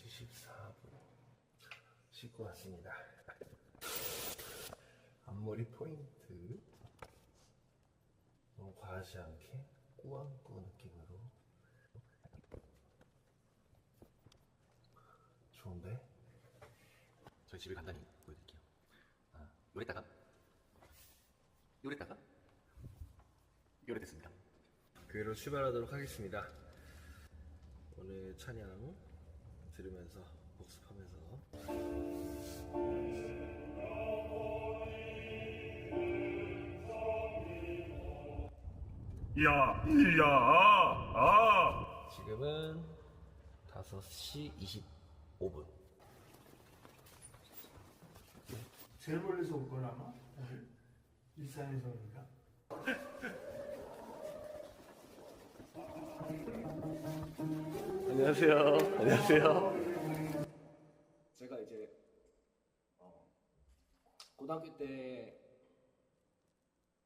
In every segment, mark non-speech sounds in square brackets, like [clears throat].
4시 14분 씻고 왔습니다. 앞머리 포인트 너무 과하지 않게 꾸안꾸 느낌으로 좋은데? 저희 집을 간단히 보여드릴게요. 아, 요랬다가 요랬다가 요랬됐습니다. 교회로 출발하도록 하겠습니다. 오늘 찬양 들으면서 복습하면서. 야, 야, 아, 아. 지금은 5시 25분. 제일 멀리서 올건 아마? 오늘 일산에서 오니까 [laughs] 안녕하세요. 안녕하세요. 제가 이제 어, 고등학교 때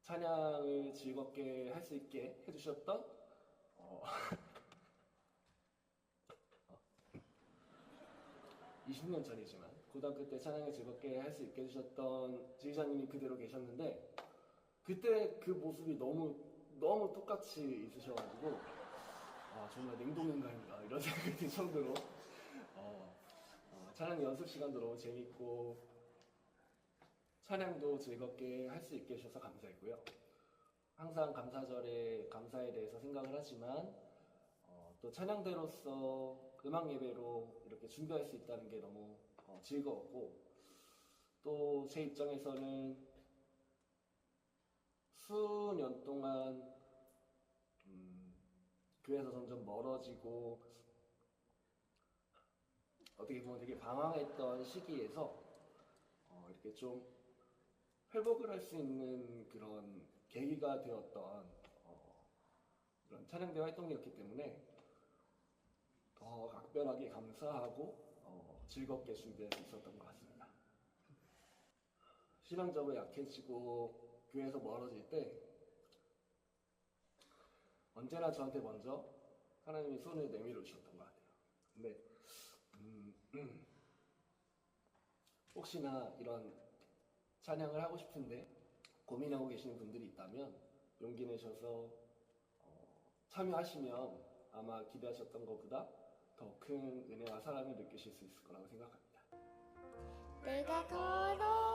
찬양을 즐겁게 할 수 있게 해주셨던 어, [laughs] 20년 전이지만 고등학교 때 찬양을 즐겁게 할 수 있게 해주셨던 지휘자님이 그대로 계셨는데 그때 그 모습이 너무 너무 똑같이 있으셔가지고 아 정말 냉동인간인가 이런 [laughs] 생각이 들 정도로 어, 어, 찬양 연습 시간도 너무 재밌고 찬양도 즐겁게 할 수 있게 해주셔서 감사했고요. 항상 감사절에 감사에 대해서 생각을 하지만 어, 또 찬양대로서 음악 예배로 이렇게 준비할 수 있다는 게 너무 어, 즐거웠고 또 제 입장에서는 수년 동안 음, 교회에서 점점 멀어지고 어떻게 보면 되게 방황했던 시기에서 어, 이렇게 좀 회복을 할 수 있는 그런 계기가 되었던 어, 그런 찬양대 활동이었기 때문에 더 각별하게 감사하고 어, 즐겁게 준비할 수 있었던 것 같습니다. 신앙적으로 약해지고 교회에서 멀어질 때 언제나 저한테 먼저 하나님이 손을 내밀어 주셨던 것 같아요. 근데 음, 음, [clears throat] 혹시나 이런 찬양을 하고 싶은데 고민하고 계시는 분들이 있다면 용기 내셔서 어, 참여하시면 아마 기대하셨던 것보다 더 큰 은혜와 사랑을 느끼실 수 있을 거라고 생각합니다. 내가 걸어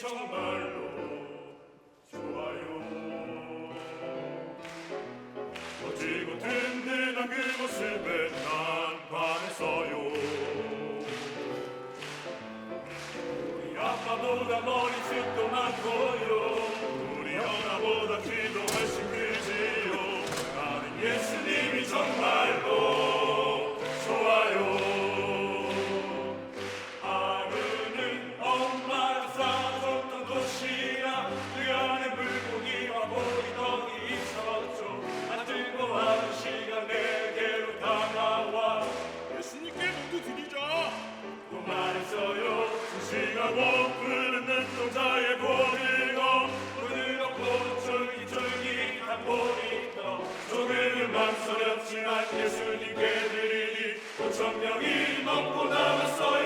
정말로 좋아요. 멋지고 든든한 그 모습에 난 반했어요. 우리 아빠보다 머리숱도 많고요. 우리 엄마보다 키도 성령이 먹고 나갔어요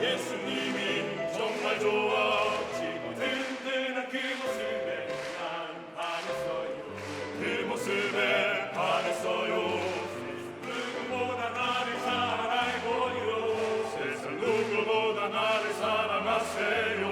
예수님이 정말 좋아지고 든든한 그 모습에 난 반했어요. 그 모습에 반했어요. 누구보다 나를 잘 알고요? 세상 누구보다 나를 사랑하세요?